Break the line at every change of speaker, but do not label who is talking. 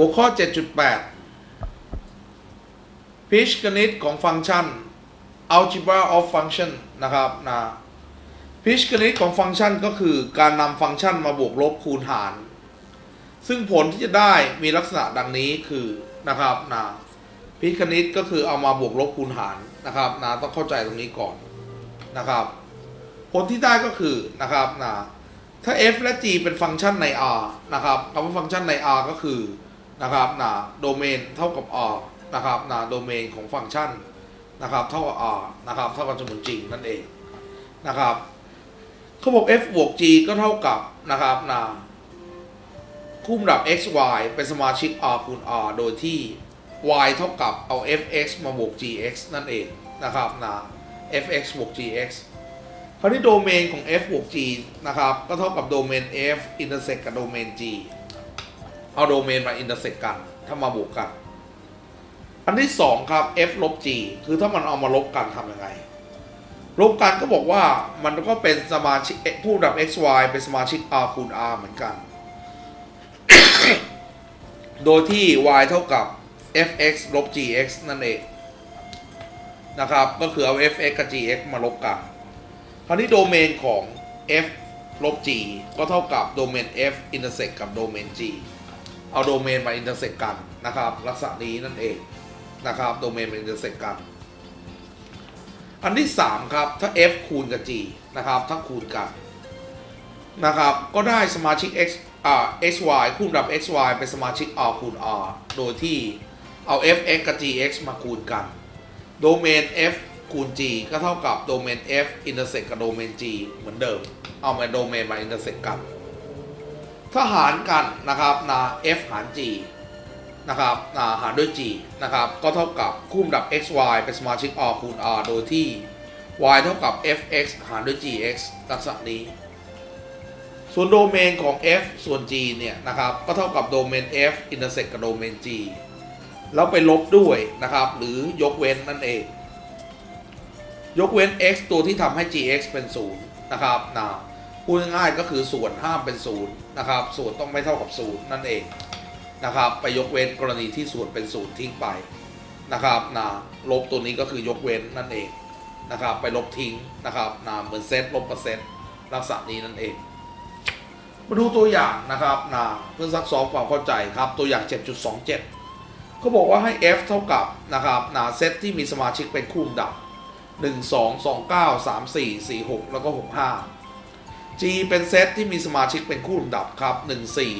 หัวข้อ 7.8 พิชกณิตของฟังก์ชัน algebra of function นะครับนะพิชกณิตของฟังก์ชันก็คือการนำฟังก์ชันมาบวกลบคูณหาร ซึ่งผลที่จะได้มีลักษณะดังนี้คือนะครับนะพิชกณิตก็คือเอามาบวกลบคูณหารนะครับนะต้องเข้าใจตรงนี้ก่อนนะครับ ผลที่ได้ก็คือนะครับนะถ้า f และ g เป็นฟังก์ชันใน R นะครับคำว่าฟังก์ชันใน R ก็คือ นะครับนะโดเมนเท่ากับ R นะครับนะโดเมนของฟังก์ชันนะครับเท่ากับ R นะครับเท่ากับจำนวนจริงนั่นเองนะครับเขาบอก f บวก g ก็เท่ากับนะครับนะคู่ระดับ x y เป็นสมาชิก R คูณ R โดยที่ y เท่ากับเอา f(x) มาบวก gx นั่นเองนะครับนะ f(x) บวก gx คราวนี้โดเมนของ f บวก g นะครับก็เท่ากับโดเมน f intersect กับโดเมน g เอาโดเมนมา intersect กัน ถ้ามาบวกกัน อันที่2ครับ f ลบ g คือถ้ามันเอามาลบกันทำยังไง ลบกันก็บอกว่ามันก็เป็นสมาชิกผู้ดับ x y เป็นสมาชิก r คูณ r เหมือนกัน โดยที่ y เท่ากับ fx ลบ gx นั่นเองนะครับ ก็คือเอา fx กับ gx มาลบกัน คราวนี้โดเมนของ f ลบ g ก็เท่ากับโดเมน f intersect กับโดเมน g เอาโดเมนมา intersect กันนะครับลักษณะนี้นั่นเองนะครับโดเมนมา intersect กัน อันที่ 3 ครับ ถ้า f คูณกับ g นะครับถ้าคูณกันนะครับก็ได้สมาชิก x อ่า xy คูณกับ xy เป็นสมาชิก r คูณ r โดยที่เอา fx กับ gx มาคูณกัน โดเมน f คูณ g ก็เท่ากับโดเมน f intersect กับโดเมน g เหมือนเดิม เอามาโดเมนมา intersect กัน ถ้าหารกันนะครับนะ f หาร g นะครับนะหารด้วย g นะครับ ก็เท่ากับคู่ดับ xy เป็นสมาชิก r คูณ r โดยที่ y เท่ากับ fx หารด้วย gx ลักษณะนี้ ส่วนโดเมนของ f ส่วน g เนี่ยนะครับ ก็เท่ากับโดเมน f intersect กับโดเมน g แล้วไปลบด้วยนะครับ หรือยกเว้นนั่นเอง ยกเว้น x ตัวที่ทำให้ gx เป็น 0 นะครับนะ พูดง่ายๆก็คือส่วนห้ามเป็น0นย์นะครับ ส่วนต้องไม่เท่ากับ0นั่นเองนะครับ ไปยกเว้นกรณีที่ส่วนเป็น0ทิ้งไปนะครับนะลบตัวนี้ก็คือยกเว้นนั่นเองนะครับ ไปลบทิ้งนะครับนะเหมือนเซตลบเปอร์เซ็นต์ลักษณะนี้นั่นเองมาดูตัวอย่างนะครับนะเพื่อซักซ้อมความเข้าใจครับตัวอย่าง 7.27เขาบอกว่าให้ f เท่ากับนะครับนะเซตที่มีสมาชิกเป็นคู่ดับ 1 2 2 9 3 4 4 6 แล้วก็ 6 5 G เป็นเซตที่มีสมาชิกเป็นคู่ลำดับครับ 1 4